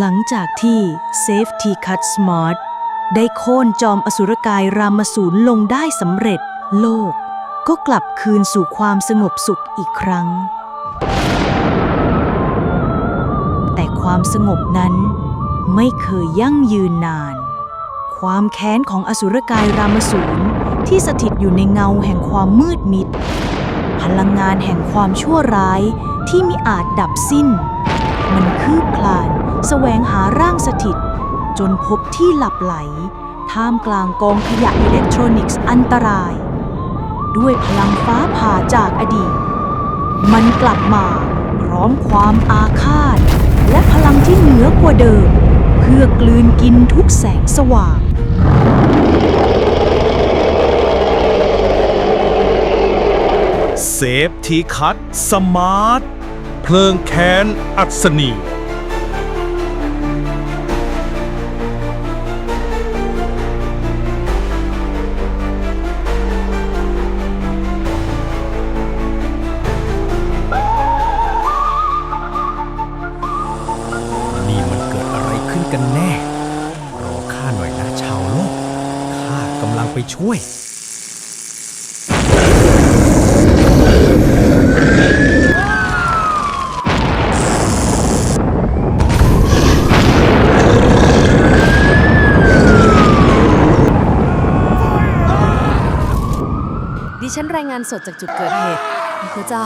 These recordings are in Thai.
หลังจากที่ Safety Cut Smart ได้โค่นจอมอสุรกายรามสูรลงได้สำเร็จ โลก ก็กลับคืนสู่ความสงบสุขอีกครั้ง แต่ความสงบนั้นไม่เคยยั่งยืนนาน ความแค้นของอสุรกายรามสูรที่สถิตอยู่ในเงาแห่งความมืดมิด พลังงานแห่งความชั่วร้ายที่มิอาจดับสิ้น มันคืบคลาน แสวงหาร่างสถิต จนพบที่หลับไหล ท่ามกลางกองขยะอิเล็กทรอนิกส์อันตราย ด้วยพลังฟ้าผ่าจากอดีต มันกลับมาพร้อมความอาฆาต และพลังที่เหนือกว่าเดิม เพื่อกลืนกินทุกแสงสว่างเซฟทีคัตสมาร์ท เพลิงแค้นอัศนี ช่วย ดิฉันรายงานสดจากจุดเกิดเหตุพระเจ้า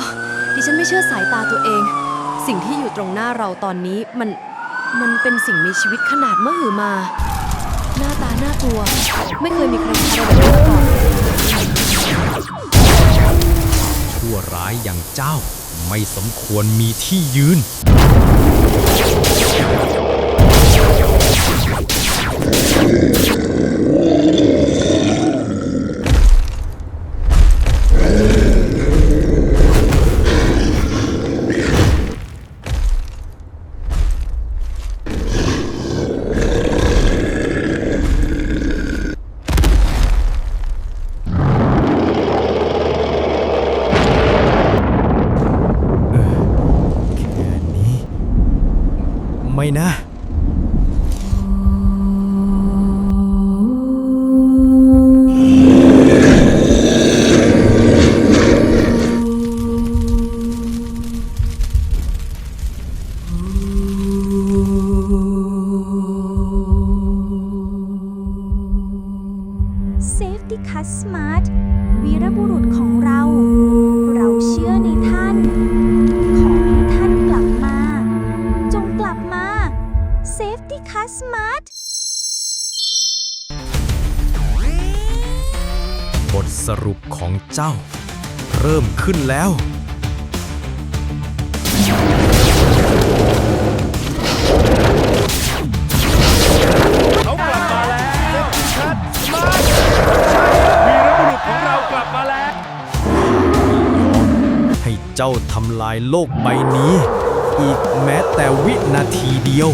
ดิฉันไม่เชื่อสายตาตัวเอง สิ่งที่อยู่ตรงหน้าเราตอนนี้มัน มันเป็นสิ่งมีชีวิตขนาดมหึมา หน้าตา น่ากลัว ไม่เคยมีใครทำอะไรแบบนี้มาก่อนชั่วร้ายอย่างเจ้าไม่สมควรมีที่ยืน นะ บทสรุปของเจ้า เริ่มขึ้นแล้ว เขากลับมาแล้วชัดมาใช่วีรบุรุษของเรากลับมาแล้ว ให้เจ้าทำลายโลกใบนี้ อีกแม้แต่วินาทีเดียว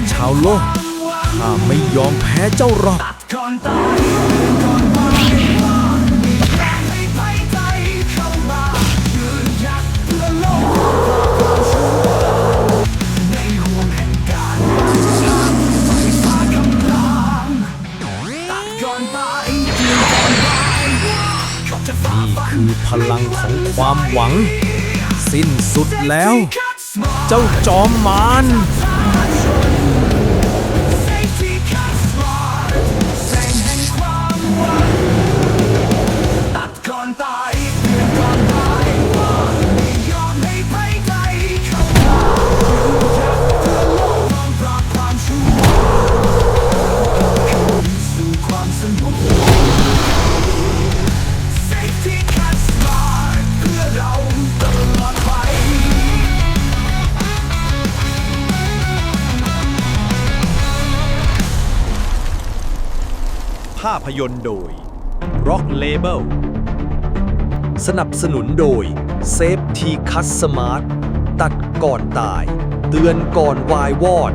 อชาวโลกข้าไม่ยอมแพ้เจ้าหรอกก่อนตายตัดคอนตายมีใครให้ภัยใจคำบาปยืนยันเพื่อโลกในวงแห่งการสั่งสาคำรามตัดคอนตายตัดคอนตายมีคือพลังของความหวัง สิ้นสุดแล้ว เจ้าจอมมาร ภาพยนตร์โดย Rock Label สนับสนุนโดย Safety Cut Smart ตัดก่อนตาย เตือนก่อนวายวอด